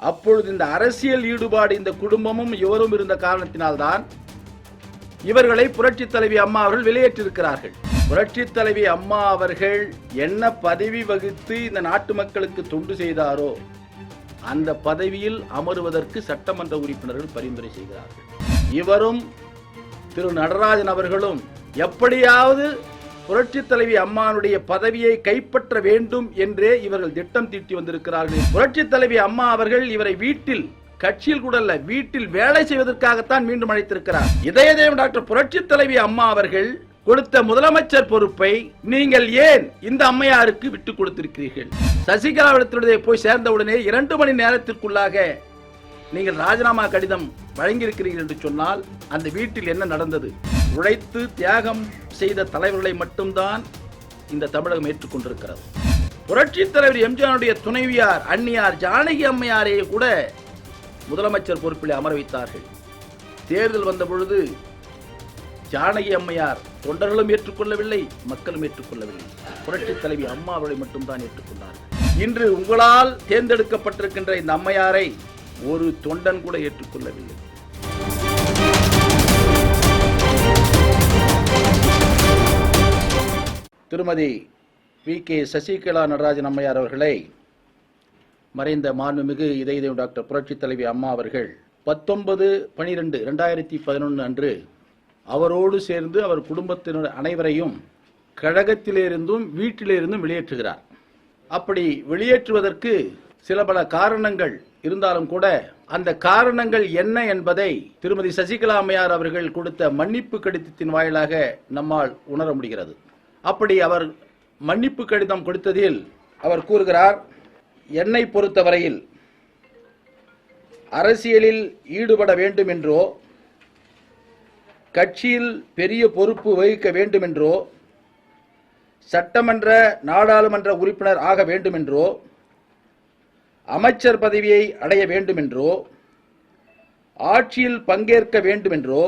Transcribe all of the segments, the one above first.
அப்பொழுது இந்த அரசியல் ஈடுபாடு இந்த குடும்பமும் இவரும் இருந்த காரணத்தினால்தான் இவர்களை புரட்சி தலைவி அம்மா அவர்கள் வெளியேற்றிருக்கிறார்கள் புரட்சி தலைவி அம்மா அவர்கள் என்ன பதவி வகித்து இந்த நாட்டு மக்களுக்கு தொண்டு செய்தாரோ அந்த பதவியில் அமருவதற்கு சட்டமன்ற உறுப்பினர்கள் பரிந்துரை செய்கிறார்கள். இவரும் திரு நடராஜன் அவர்களும் எப்படியாவது புரட்சி தலைவி அம்மானுடைய பதவியை கைப்பற்ற வேண்டும் என்றே இவர்கள் திட்டம் தீட்டி வந்திருக்கிறார்கள். புரட்சி தலைவி அம்மா அவர்கள் இவரை வீட்டில் கட்சியில் கூட அல்ல வீட்டில் வேலை செய்வதற்காகத்தான் மீண்டும் அழைத்திருக்கிறார். இதயதேவம் டாக்டர் புரட்சி தலைவி அம்மா அவர்கள் கொடுத்த முதலமைச்சர் பொறுப்பை நீங்கள் ஏன் இந்த அம்மையாருக்கு விட்டுக் கொடுத்திருக்கிறீர்கள்? சசிகலாவிடத்திலே போய் சேர்ந்தவுடனே இரண்டு மணி நேரத்திற்குள்ளாக நீங்கள் ராஜினாமா கடிதம் வழங்கியிருக்கிறீர்கள் என்று சொன்னால் அந்த வீட்டில் என்ன நடந்தது? உழைத்து தியாகம் செய்த தலைவர்களை மட்டும்தான் இந்த தமிழகம் ஏற்றுக்கொண்டிருக்கிறது. புரட்சி தலைவர் எம்ஜிஆருடைய துணைவியார் அன்னியார் ஜானகி அம்மையாரையே கூட முதலமைச்சர் பொறுப்பில் அமர வைத்தார்கள். தேர்தல் வந்த பொழுது ஜானகி அம்மையார் தொண்டர்களும் ஏற்றுக்கொள்ளவில்லை மக்களும் ஏற்றுக்கொள்ளவில்லை. புரட்சி தலைவி அம்மா மட்டும்தான் ஏற்றுக்கொண்டார்கள். இன்று உங்களால் தேர்ந்தெடுக்கப்பட்டிருக்கின்ற இந்த அம்மையாரை ஒரு தொண்டன் கூட ஏற்றுக்கொள்ளவில்லை. திருமதி வி கே சசிகலா நடராஜன் அம்மையார் அவர்களை மறைந்த மாண்புமிகு இதய டாக்டர் புரட்சி தலைவி அம்மா அவர்கள் பத்தொன்பது பனிரெண்டு ரெண்டாயிரத்தி பதினொன்று அன்று அவரோடு சேர்ந்து அவர் குடும்பத்தினர் அனைவரையும் கழகத்திலிருந்தும் வீட்டிலிருந்தும் வெளியேற்றுகிறார். அப்படி வெளியேற்றுவதற்கு சில பல காரணங்கள் இருந்தாலும் கூட அந்த காரணங்கள் என்ன என்பதை திருமதி சசிகலா அம்மையார் அவர்கள் கொடுத்த மன்னிப்பு கடிதத்தின் வாயிலாக நம்மால் உணர முடிகிறது. அப்படி அவர் மன்னிப்பு கடிதம் கொடுத்ததில் அவர் கூறுகிறார் என்னை பொறுத்தவரையில் அரசியலில் ஈடுபட வேண்டும் என்றோ கட்சியில் பெரிய பொறுப்பு வகிக்க வேண்டும் என்றோ சட்டமன்ற நாடாளுமன்ற உறுப்பினர் ஆக வேண்டும் என்றோ அமைச்சர் பதவியை அடைய வேண்டும் என்றோ ஆட்சியில் பங்கேற்க வேண்டும் என்றோ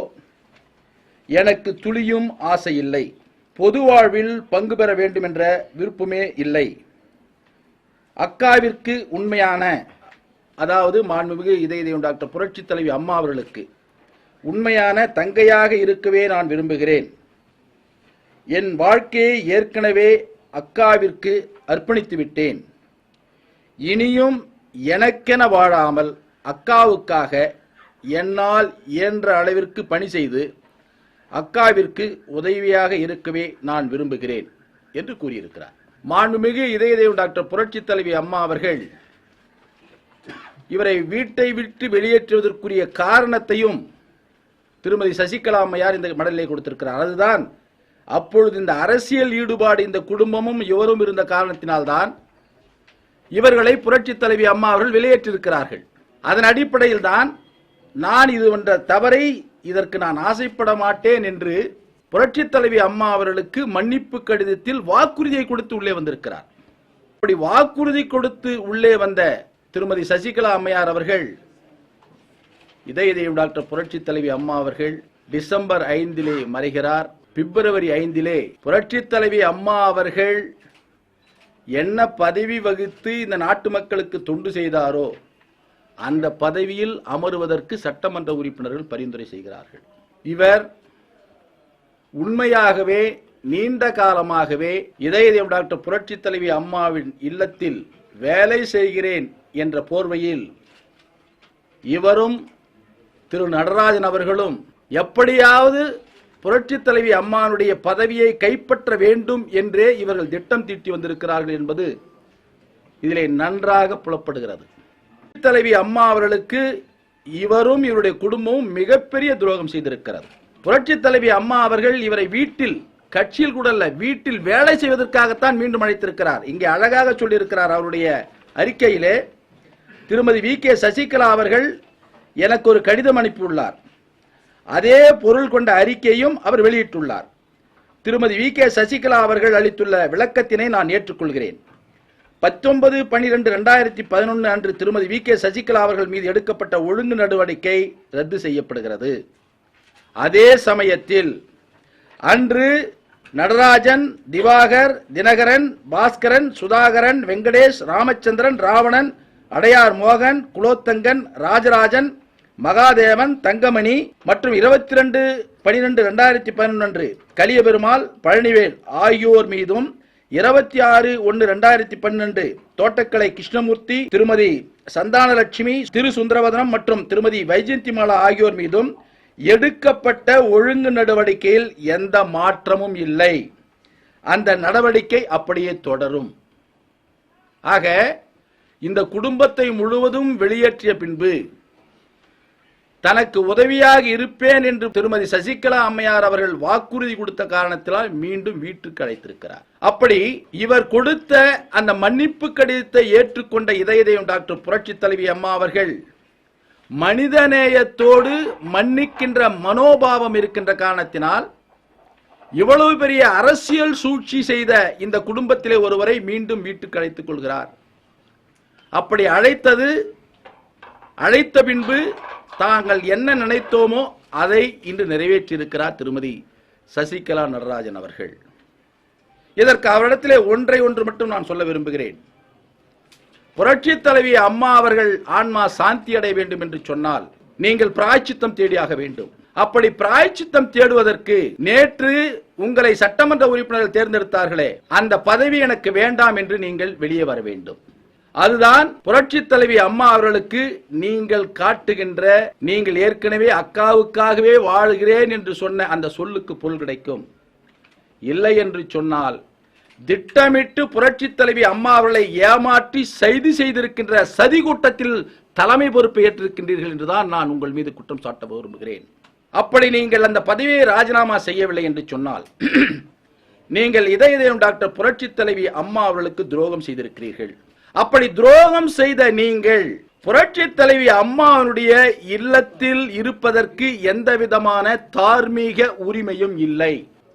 எனக்கு துளியும் ஆசை இல்லை பொது வாழ்வில் பங்கு பெற வேண்டும் என்ற விருப்பமே இல்லை. அக்காவிற்கு உண்மையான அதாவது மாண்புமிகு இதய டாக்டர் புரட்சி தலைவி அம்மா அவர்களுக்கு உண்மையான தங்கையாக இருக்கவே நான் விரும்புகிறேன். என் வாழ்க்கையை ஏற்கனவே அக்காவிற்கு அர்ப்பணித்து விட்டேன். இனியும் எனக்கென வாழாமல் அக்காவுக்காக என்னால் இயன்ற அளவிற்கு பணி செய்து அக்காவிற்கு உதவியாக இருக்கவே நான் விரும்புகிறேன் என்று கூறியிருக்கிறார். மாண்புமிகு இதயதேவ் டாக்டர் புரட்சி தலைவி அம்மா அவர்கள் இவரை வீட்டை விட்டு வெளியேற்றுவதற்குரிய காரணத்தையும் திருமதி சசிகலா அம்மையார் இந்த மடலிலே கொடுத்திருக்கிறார். அதுதான் அப்பொழுது இந்த அரசியல் ஈடுபாடு இந்த குடும்பமும் இவரும் இருந்த காரணத்தினால்தான் இவர்களை புரட்சி தலைவி அம்மா அவர்கள் வெளியேற்றிருக்கிறார்கள். அதன் அடிப்படையில் தான் நான் இது என்ற தவறை இதற்கு நான் ஆசைப்பட மாட்டேன் என்று புரட்சி தலைவி அம்மா அவர்களுக்கு மன்னிப்பு கடிதத்தில் வாக்குறுதியை கொடுத்து உள்ளே வந்திருக்கிறார். அப்படி வாக்குறுதி கொடுத்து உள்ளே வந்த திருமதி சசிகலா அம்மையார் அவர்கள் இதய தெய்வம் டாக்டர் புரட்சி தலைவி அம்மா அவர்கள் டிசம்பர் ஐந்திலே மறைகிறார். பிப்ரவரி ஐந்திலே புரட்சி தலைவி அம்மா அவர்கள் என்ன பதவி வகித்து இந்த நாட்டு மக்களுக்கு தொண்டு செய்தாரோ அந்த பதவியில் அமருவதற்கு சட்டமன்ற உறுப்பினர்கள் பரிந்துரை செய்கிறார்கள். இவர் உண்மையாகவே நீண்ட காலமாகவே இதயதேவம் டாக்டர் புரட்சி தலைவி அம்மாவின் இல்லத்தில் வேலை செய்கிறேன் என்ற போர்வையில் இவரும் திரு நடராஜன் அவர்களும் எப்படியாவது புரட்சி தலைவி அம்மானுடைய பதவியை கைப்பற்ற வேண்டும் என்றே இவர்கள் திட்டம் தீட்டி வந்திருக்கிறார்கள் என்பது இதிலே நன்றாக புலப்படுகிறது. தலைவி அம்மா அவர்களுக்கு இவரும் இவருடைய குடும்பமும் மிகப்பெரிய துரோகம் செய்திருக்கிறது. புரட்சி தலைவி அம்மா அவர்கள் இவரை வீட்டில் கட்சியில் கூட அல்ல வீட்டில் வேலை செய்வதற்காகத்தான் மீண்டும் அழைத்திருக்கிறார். இங்கே அழகாக சொல்லியிருக்கிறார் அவருடைய அறிக்கையிலே திருமதி வி. கே. சசிகலா அவர்கள் எனக்கு ஒரு கடிதம் அனுப்பியுள்ளார். அதே பொருள் கொண்ட அறிக்கையும் அவர் வெளியிட்டுள்ளார். திருமதி வி. கே. சசிகலா அவர்கள் அளித்துள்ள விளக்கத்தினை நான் ஏற்றுக்கொள்கிறேன். பத்தொன்பது பன்னிரெண்டு ரெண்டாயிரத்தி பதினொன்று அன்று திருமதி வி கே சசிகலா அவர்கள் மீது எடுக்கப்பட்ட ஒழுங்கு நடவடிக்கை ரத்து செய்யப்படுகிறது. அதே சமயத்தில் அன்று நடராஜன் திவாகர் தினகரன் பாஸ்கரன் சுதாகரன் வெங்கடேஷ் ராமச்சந்திரன் ராவணன் அடையார் மோகன் குலோத்தங்கன் ராஜராஜன் மகாதேவன் தங்கமணி மற்றும் இருபத்தி ரெண்டு பனிரெண்டு ரெண்டாயிரத்தி பதினொன்று கலியபெருமாள் பழனிவேல் ஆகியோர் மீதும் இருபத்தி ஆறு ஒன்று ரெண்டாயிரத்தி பன்னெண்டு தோட்டக்கலை கிருஷ்ணமூர்த்தி திருமதி சந்தானலட்சுமி திரு சுந்தரவதனம் மற்றும் திருமதி வைஜெயந்திமாலா ஆகியோர் மீதும் எடுக்கப்பட்ட ஒழுங்கு நடவடிக்கையில் எந்த மாற்றமும் இல்லை. அந்த நடவடிக்கை அப்படியே தொடரும். ஆக இந்த குடும்பத்தை முழுவதும் வெளியேற்றிய பின்பு தனக்கு உதவியாக இருப்பேன் என்று திருமதி சசிகலா அம்மையார் அவர்கள் வாக்குறுதி கொடுத்த காரணத்தினால் மீண்டும் வீட்டுக்கு அழைத்திருக்கிறார். அப்படி இவர் கொடுத்த அந்த மன்னிப்பு கடிதத்தை ஏற்றுக்கொண்ட இதயதயம் டாக்டர் புரட்சி தலைவி அம்மா அவர்கள் மனிதநேயத்தோடு மன்னிக்கின்ற மனோபாவம் இருக்கின்ற காரணத்தினால் இவ்வளவு பெரிய அரசியல் சூழ்ச்சி செய்த இந்த குடும்பத்திலே ஒருவரை மீண்டும் வீட்டுக்கு அழைத்துக் கொள்கிறார். அப்படி அழைத்தது அழைத்த பின்பு தாங்கள் என்ன நினைத்தோமோ அதை இன்று நிறைவேற்றியிருக்கிறார் திருமதி சசிகலா நடராஜன் அவர்கள். இதற்கு அவரிடத்திலே ஒன்றை ஒன்று மட்டும் நான் சொல்ல விரும்புகிறேன். புரட்சி தலைவி அம்மா அவர்கள் ஆன்மா சாந்தி அடைய வேண்டும் என்று சொன்னால் நீங்கள் பிராய்ச்சித்தம் தேடியாக வேண்டும். அப்படி பிராய்ச்சித்தம் தேடுவதற்கு நேற்று உங்களை சட்டமன்ற உறுப்பினர்கள் தேர்ந்தெடுத்தார்களே அந்த பதவி எனக்கு வேண்டாம் என்று நீங்கள் வெளியே வர வேண்டும். அதுதான் புரட்சி தலைவி அம்மா அவர்களுக்கு நீங்கள் காட்டுகின்ற நீங்கள் ஏற்கனவே அக்காவுக்காகவே வாழுகிறேன் என்று சொன்ன அந்த சொல்லுக்கு பொருள் கிடைக்கும். இல்லை என்று சொன்னால் திட்டமிட்டு புரட்சி தலைவி அம்மா அவர்களை ஏமாற்றி செய்தி செய்திருக்கின்ற சதி கூட்டத்தில் தலைமை பொறுப்பை ஏற்றிருக்கின்றீர்கள் என்றுதான் நான் உங்கள் மீது குற்றம் சாட்ட விரும்புகிறேன். அப்படி நீங்கள் அந்த பதவியை ராஜினாமா செய்யவில்லை என்று சொன்னால் நீங்கள் இதயம் டாக்டர் புரட்சி தலைவி அம்மா அவர்களுக்கு துரோகம் செய்திருக்கிறீர்கள். அப்படி துரோகம் செய்த நீங்கள் புரட்சி தலைவி அம்மாவனுடைய இல்லத்தில் இருப்பதற்கு எந்த விதமான தார்மீக உரிமையும் இல்லை.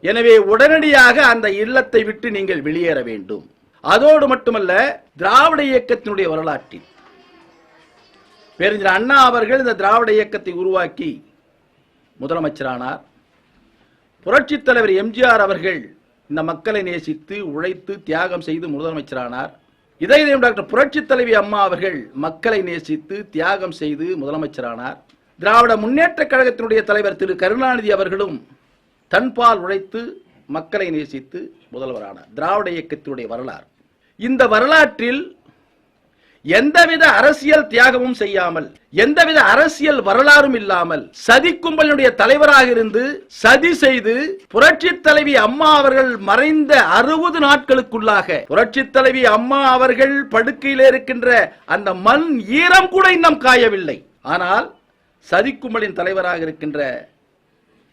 எனவே உடனடியாக அந்த இல்லத்தை விட்டு நீங்கள் வெளியேற வேண்டும். அதோடு மட்டுமல்ல திராவிட இயக்கத்தினுடைய வரலாற்றில். பேரறிஞர் அண்ணா அவர்கள் இந்த திராவிட இயக்கத்தை உருவாக்கி முதலமைச்சரானார். புரட்சித் தலைவர் எம்ஜிஆர் அவர்கள் இந்த மக்களை நேசித்து உழைத்து தியாகம் செய்து முதலமைச்சரானார். இதயம் டாக்டர் புரட்சி தலைவி அம்மா அவர்கள் மக்களை நேசித்து தியாகம் செய்து முதலமைச்சரானார். திராவிட முன்னேற்ற கழகத்தினுடைய தலைவர் திரு கருணாநிதி அவர்களும் தன்பால் உழைத்து மக்களை நேசித்து முதல்வரானார். திராவிட இயக்கத்தினுடைய வரலாறு. இந்த வரலாற்றில் எந்தவித அரசியல் தியாகமும் செய்யாமல் எந்தவித அரசியல் வரலாறும் இல்லாமல் சதி கும்பலினுடைய தலைவராக இருந்து சதி செய்து புரட்சி தலைவி அம்மா அவர்கள் மறைந்த அறுபது நாட்களுக்குள்ளாக புரட்சி தலைவி அம்மா அவர்கள் படுக்கையில் இருக்கின்ற அந்த மண் ஈரம் கூட இன்னும் காயவில்லை. ஆனால் சதி கும்பலின் தலைவராக இருக்கின்ற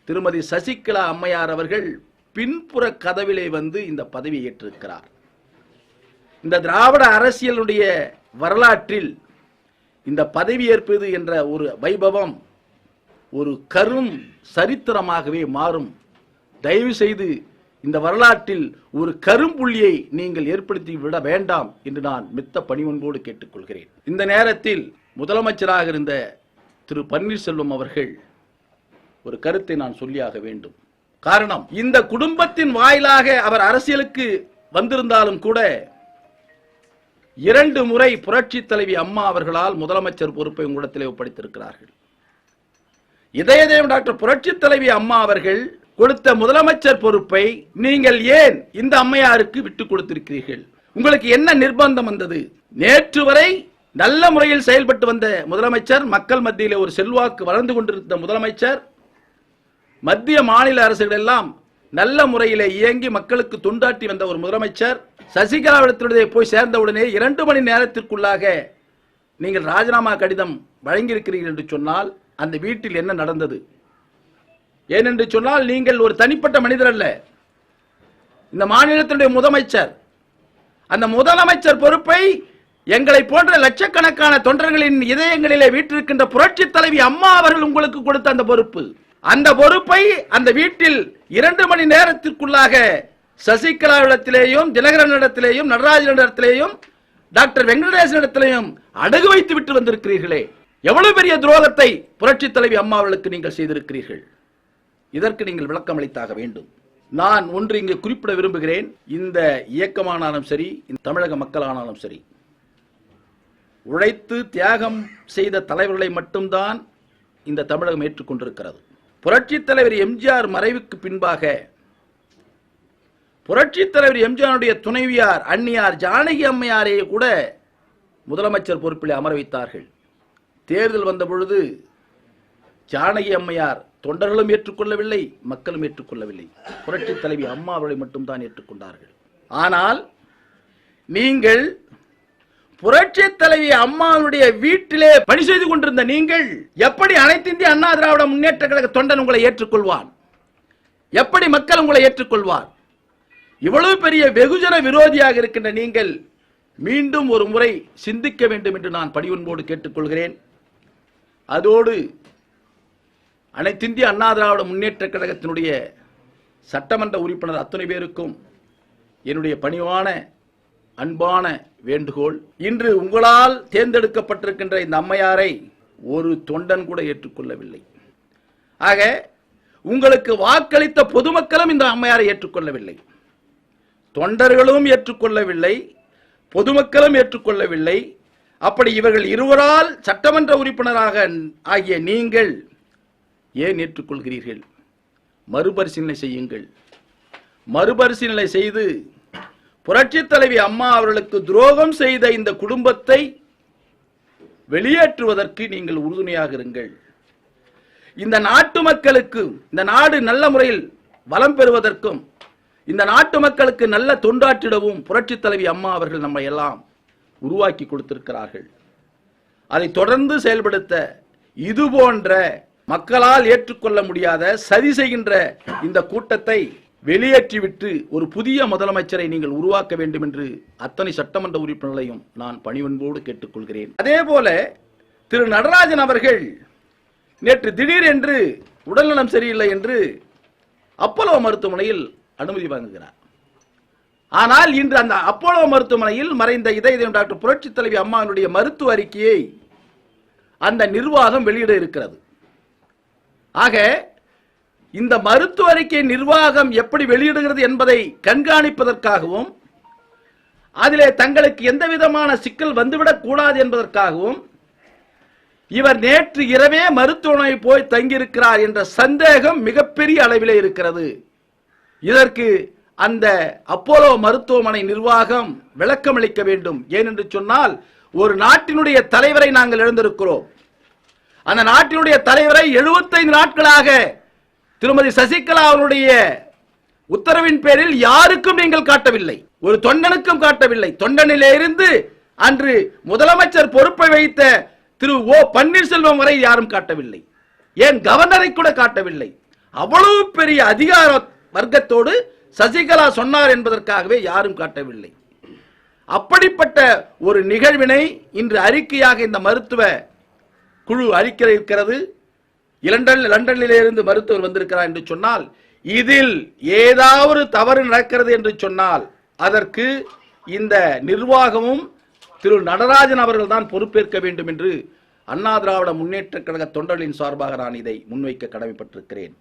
திருமதி சசிகலா அம்மையார் அவர்கள் பின்புற கதவிலே வந்து இந்த பதவியை ஏற்றிருக்கிறார். இந்த திராவிட அரசியலுடைய வரலாற்றில் இந்த பதவியேற்பது என்ற ஒரு வைபவம் ஒரு கரும் சரித்திரமாகவே மாறும். தயவு செய்து இந்த வரலாற்றில் ஒரு கரும்புள்ளியை நீங்கள் ஏற்படுத்தி விட வேண்டாம் என்று நான் மித்த பணிவன்போடு கேட்டுக்கொள்கிறேன். இந்த நேரத்தில் முதலமைச்சராக இருந்த திரு பன்னீர்செல்வம் அவர்கள் ஒரு கருத்தை நான் சொல்லியாக வேண்டும். காரணம் இந்த குடும்பத்தின் வாயிலாக அவர் அரசியலுக்கு வந்திருந்தாலும் கூட இரண்டு முறை புரட்சி தலைவி அம்மா அவர்களால் முதலமைச்சர் பொறுப்பை உங்களிடத்திலே ஒப்படைத்திருக்கிறார்கள். இதயதேவம் டாக்டர் புரட்சி தலைவி அம்மா அவர்கள் கொடுத்த முதலமைச்சர் பொறுப்பை நீங்கள் ஏன் இந்த அம்மையாருக்கு விட்டு கொடுத்திருக்கிறீர்கள்? உங்களுக்கு என்ன நிர்பந்தம் வந்தது? நேற்று வரை நல்ல முறையில் செயல்பட்டு வந்த முதலமைச்சர் மக்கள் மத்தியில் ஒரு செல்வாக்கு வளர்ந்து கொண்டிருந்த முதலமைச்சர் மத்திய மாநில அரசுகள் எல்லாம் நல்ல முறையில் இயங்கி மக்களுக்கு துண்டாட்டி வந்த ஒரு முதலமைச்சர் சசிகலாவிடத்தினுடைய போய் சேர்ந்தவுடனே இரண்டு மணி நேரத்திற்குள்ளாக நீங்கள் ராஜினாமா கடிதம் வழங்கியிருக்கிறீர்கள் என்று சொன்னால் அந்த வீட்டில் என்ன நடந்தது? ஏனென்று சொன்னால் நீங்கள் ஒரு தனிப்பட்ட மனிதர் அல்ல. இந்த மாநிலத்தினுடைய முதலமைச்சர். அந்த முதலமைச்சர் பொறுப்பை எங்களை போன்ற லட்சக்கணக்கான தொண்டர்களின் இதயங்களிலே வீட்டிருக்கின்ற புரட்சி தலைவி அம்மா அவர்கள் உங்களுக்கு கொடுத்த அந்த பொறுப்பு. அந்த பொறுப்பை அந்த வீட்டில் இரண்டு மணி நேரத்திற்குள்ளாக சசிகலாவிடத்திலேயும் தினகரனிடத்திலேயும் நடராஜனிடத்திலேயும் டாக்டர் வெங்கடேசனிடத்திலேயும் அடகு வைத்து விட்டு வந்திருக்கிறீர்களே. எவ்வளவு பெரிய துரோகத்தை புரட்சி தலைவி அம்மாவளுக்கு நீங்கள் செய்திருக்கிறீர்கள்? இதற்கு நீங்கள் விளக்கம் அளித்தாக வேண்டும். நான் ஒன்று இங்கு குறிப்பிட விரும்புகிறேன். இந்த இயக்கமானாலும் சரி இந்த தமிழக மக்களானாலும் சரி உழைத்து தியாகம் செய்த தலைவர்களை மட்டும்தான் இந்த தமிழகம் ஏற்றுக்கொண்டிருக்கிறது. புரட்சித் தலைவர் எம்ஜிஆர் மறைவுக்கு பின்பாக புரட்சித் தலைவர் எம்ஜிஆருடைய துணைவியார் அன்னியார் ஜானகி அம்மையாரையே கூட முதலமைச்சர் பொறுப்பில் அமர வைத்தார்கள். தேர்தல் வந்த பொழுது ஜானகி அம்மையார் தொண்டர்களும் ஏற்றுக்கொள்ளவில்லை மக்களும் ஏற்றுக்கொள்ளவில்லை. புரட்சித் தலைவி அம்மா அவர்களை மட்டும்தான் ஏற்றுக்கொண்டார்கள். ஆனால் நீங்கள் புரட்சி தலைவி அம்மாவுடைய வீட்டிலே பணி செய்து கொண்டிருந்த நீங்கள் எப்படி அனைத்து இந்திய அண்ணா திராவிட முன்னேற்ற கழக தொண்டன் உங்களை ஏற்றுக்கொள்வான்? எப்படி மக்கள் உங்களை ஏற்றுக்கொள்வார்? இவ்வளவு பெரிய வெகுஜன விரோதியாக இருக்கின்ற நீங்கள் மீண்டும் ஒரு முறை சிந்திக்க வேண்டும் என்று நான் பணிவன்போடு கேட்டுக்கொள்கிறேன். அதோடு அனைத்திந்திய அண்ணா திராவிட முன்னேற்ற கழகத்தினுடைய சட்டமன்ற உறுப்பினர் அத்தனை பேருக்கும் என்னுடைய பணிவான அன்பான வேண்டுகோள். இன்று உங்களால் தேர்ந்தெடுக்கப்பட்டிருக்கின்ற இந்த அம்மையாரை ஒரு தொண்டன் கூட ஏற்றுக்கொள்ளவில்லை. ஆக உங்களுக்கு வாக்களித்த பொதுமக்களும் இந்த அம்மையாரை ஏற்றுக்கொள்ளவில்லை. தொண்டர்களும் ஏற்றுக்கொள்ளவில்லை பொதுமக்களும் ஏற்றுக்கொள்ளவில்லை. அப்படி இவர்கள் இருவரால் சட்டமன்ற உறுப்பினராக ஆகிய நீங்கள் ஏன் ஏற்றுக்கொள்கிறீர்கள்? மறுபரிசீலனை செய்யுங்கள். மறுபரிசீலனை செய்து புரட்சித் தலைவி அம்மா அவர்களுக்கு துரோகம் செய்த இந்த குடும்பத்தை வெளியேற்றுவதற்கு நீங்கள் உறுதுணையாக இருங்கள். இந்த நாட்டு மக்களுக்கு இந்த நாடு நல்ல முறையில் வளம் பெறுவதற்கும் இந்த நாட்டு மக்களுக்கு நல்ல தொண்டாற்றிடவும் புரட்சித் தலைவி அம்மா அவர்கள் நம்மை எல்லாம் உருவாக்கி கொடுத்திருக்கிறார்கள். அதை தொடர்ந்து செயல்படுத்த இது போன்ற மக்களால் ஏற்றுக்கொள்ள முடியாத சதி செய்கின்ற இந்த கூட்டத்தை வெளியேற்றிவிட்டு ஒரு புதிய முதலமைச்சரை நீங்கள் உருவாக்க வேண்டும் என்று அத்தனை சட்டமன்ற உறுப்பினர்களையும் நான் பணிவன்போடு கேட்டுக்கொள்கிறேன். அதே போல திரு நடராஜன் அவர்கள் நேற்று திடீரென்று உடல்நலம் சரியில்லை என்று அப்பலோ மருத்துவமனையில் அனுமதி வாங்குகிறார். ஆனால் இன்று அந்த அப்போலோ மருத்துவமனையில் மறைந்த இதய டாக்டர் புரட்சி தலைவி அம்மாவினுடைய மருத்துவ அறிக்கையை அந்த நிர்வாகம் வெளியிட இருக்கிறது. ஆக இந்த மருத்துவ அறிக்கை நிர்வாகம் எப்படி வெளியிடுகிறது என்பதை கண்காணிப்பதற்காகவும் அதிலே தங்களுக்கு எந்த விதமான சிக்கல் வந்துவிடக் கூடாது என்பதற்காகவும் இவர் நேற்று இரவே மருத்துவமனை போய் தங்கியிருக்கிறார் என்ற சந்தேகம் மிகப்பெரிய அளவிலே இருக்கிறது. இதற்கு அந்த அப்போலோ மருத்துவமனை நிர்வாகம் விளக்கமளிக்க வேண்டும். ஏனென்று சொன்னால் ஒரு நாட்டினுடைய தலைவரை நாங்கள் எழுந்திருக்கிறோம். அந்த நாட்டினுடைய தலைவரை 75 நாட்களாக திருமதி சசிகலா அவருடைய உத்தரவின் பேரில் யாருக்கும் நீங்கள் காட்டவில்லை. ஒரு தொண்டனுக்கும் காட்டவில்லை. தொண்டனிலே இருந்து அன்று முதலமைச்சர் பொறுப்பை வைத்த திரு ஓ பன்னீர்செல்வம் வரை யாரும் காட்டவில்லை. ஏன் கவர்னரை கூட காட்டவில்லை. அவ்வளவு பெரிய அதிகார வர்க்கத்தோடு சசிகலா சொன்னார் என்பதற்காகவே யாரும் காட்டவில்லை. அப்படிப்பட்ட ஒரு நிகழ்வினை இன்று அறிக்கையாக இந்த மருத்துவ குழு அறிக்கை இருக்கிறது. இலண்டன் லண்டனிலிருந்து மருத்துவர் வந்திருக்கிறார் என்று சொன்னால் இதில் ஏதாவது தவறு நடக்கிறது என்று சொன்னால் அதற்கு இந்த நிர்வாகமும் திரு நடராஜன் அவர்கள் தான் பொறுப்பேற்க வேண்டும் என்று அண்ணா திராவிட முன்னேற்ற கழக தொண்டர்களின் சார்பாக நான் இதை முன்வைக்க கடமைப்பட்டிருக்கிறேன்.